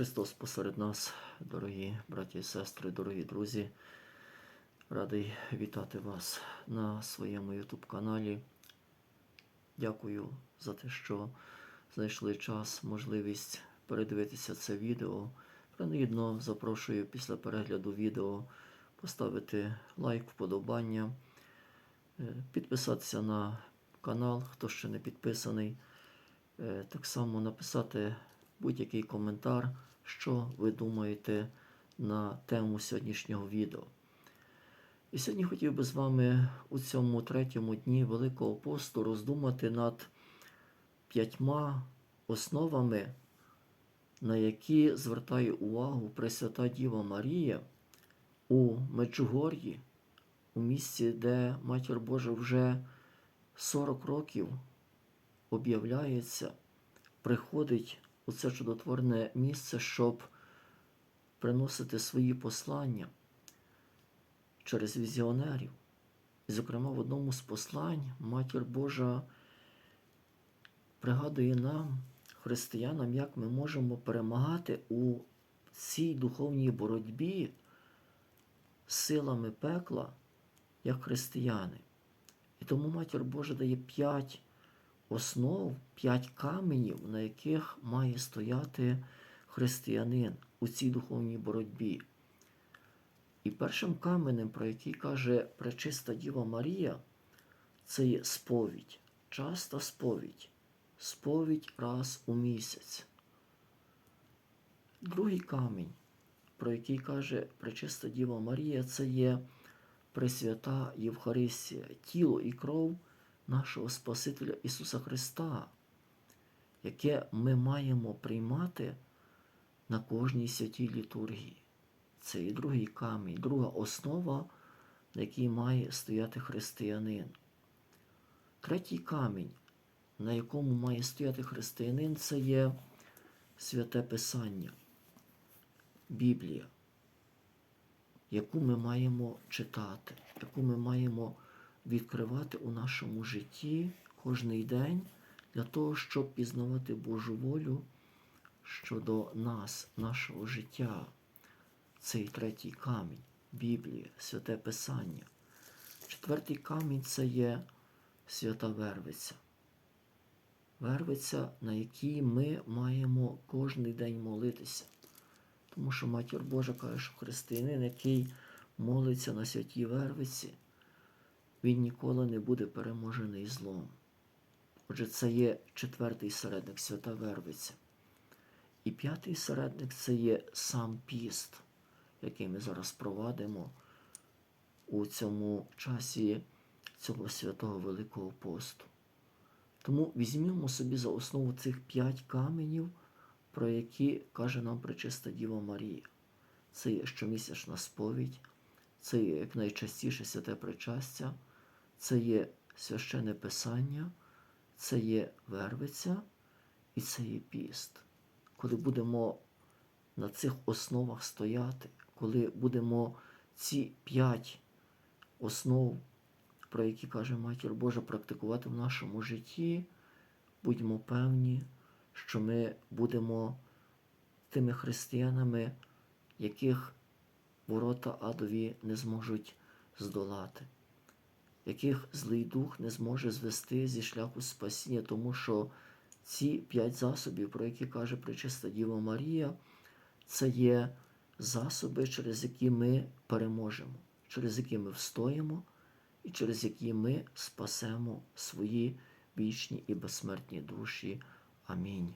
Христос посеред нас, дорогі браті і сестри, дорогі друзі. Радий вітати вас на своєму YouTube каналі. Дякую за те, що знайшли час, можливість передивитися це відео. Принагідно запрошую після перегляду відео поставити лайк, вподобання, е, підписатися на канал, хто ще не підписаний. Е, Так само написати будь-який коментар, що ви думаєте на тему сьогоднішнього відео. І сьогодні хотів би з вами у цьому третьому дні Великого посту роздумати над п'ятьма основами, на які звертає увагу Пресвята Діва Марія у Меджугор'ї, у місці, де Матір Божа вже 40 років об'являється, приходить у це чудотворне місце, щоб приносити свої послання через візіонерів. Зокрема, в одному з послань Матір Божа пригадує нам, християнам, як ми можемо перемагати у цій духовній боротьбі силами пекла, як християни. І тому Матір Божа дає п'ять основ, п'ять каменів, на яких має стояти християнин у цій духовній боротьбі. І першим каменем, про який каже пречиста Діва Марія, це є сповідь, часта сповідь, сповідь раз у місяць. Другий камінь, про який каже пречиста Діва Марія, це є Пресвята Євхаристія, тіло і кров нашого Спасителя Ісуса Христа, яке ми маємо приймати на кожній святій літургії. Це і другий камінь, друга основа, на якій має стояти християнин. Третій камінь, на якому має стояти християнин, це є святе Писання, Біблія, яку ми маємо читати, яку ми маємо відкривати у нашому житті кожний день для того, щоб пізнавати Божу волю щодо нас, нашого життя. Цей третій камінь Біблія, святе Писання. Четвертий камінь це є свята Вервиця. Вервиця, на якій ми маємо кожний день молитися. Тому що Матір Божа каже, що християнин, який молиться на святій Вервиці, він ніколи не буде переможений злом. Отже, це є четвертий середник, свята Вервиця. І п'ятий середник це є сам піст, який ми зараз провадимо у цьому часі цього святого Великого посту. Тому візьмімо собі за основу цих п'ять каменів, про які каже нам Пречиста Діва Марія. Це є щомісячна сповідь, це є як найчастіше святе причастя, це є священне Писання, це є вервиця і це є піст. Коли будемо на цих основах стояти, коли будемо ці п'ять основ, про які каже Матір Божа, практикувати в нашому житті, будьмо певні, що ми будемо тими християнами, яких ворота адові не зможуть здолати, яких злий дух не зможе звести зі шляху спасіння, тому що ці п'ять засобів, про які каже Пречиста Діва Марія, це є засоби, через які ми переможемо, через які ми встоїмо і через які ми спасемо свої вічні і безсмертні душі. Амінь.